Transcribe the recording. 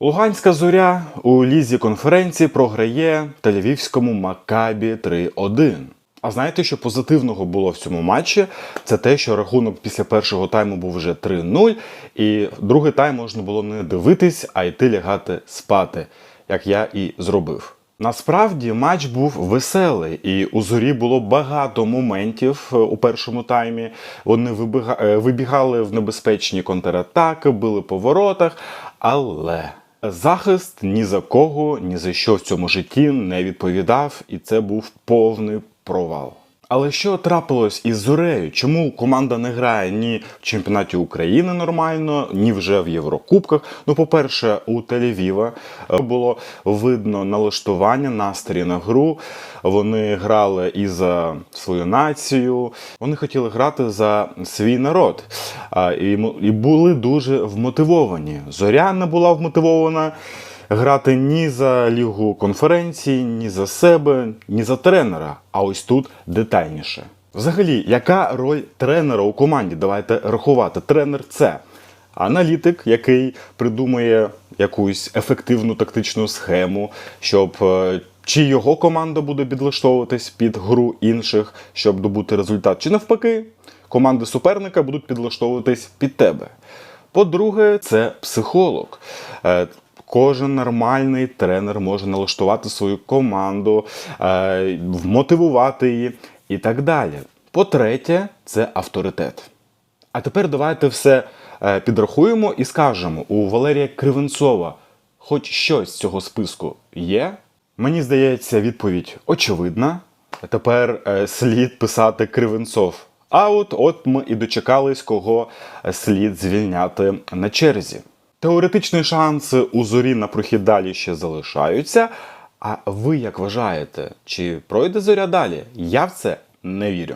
Луганська зоря у лізі конференції програє Тель-Авівському Макабі 3-1. А знаєте, що позитивного було в цьому матчі? Це те, що рахунок після першого тайму був вже 3-0, і другий тайм можна було не дивитись, а йти лягати спати, як я і зробив. Насправді матч був веселий, і у зорі було багато моментів е, у першому таймі. Вони е, вибігали в небезпечні контратаки, били по воротах, але захист ні за кого, ні за що в цьому житті не відповідав, і це був повний провал. Але що трапилось із Зорею? Чому команда не грає ні в чемпіонаті України нормально, ні вже в Єврокубках? Ну, по-перше, у Тель-Авіва е, було видно налаштування, настрій на гру. Вони грали і за свою націю, вони хотіли грати за свій народ. І були дуже вмотивовані. Зоря не була вмотивована грати ні за лігу конференції, ні за себе, ні за тренера. А ось тут детальніше. Взагалі, яка роль тренера у команді? Давайте рахувати. Тренер це аналітик, який придумує якусь ефективну тактичну схему, щоб е, чи його команда буде підлаштовуватись під гру інших, щоб добути результат, чи навпаки, команди суперника будуть підлаштовуватись під тебе. По-друге, це психолог. Кожен нормальний тренер може налаштувати свою команду, е, вмотивувати її і так далі. По-третє, це авторитет. А тепер давайте все е, підрахуємо і скажемо: у Валерія Кривенцова хоч щось з цього списку є? Мені здається, відповідь очевидна. Тепер е, слід писати Кривенцов. А от от ми і дочекались, кого слід звільняти на черзі. Теоретичні шанси у зорі на прохід далі ще залишаються. А ви як вважаєте, чи пройде зоря далі? Я в це не вірю.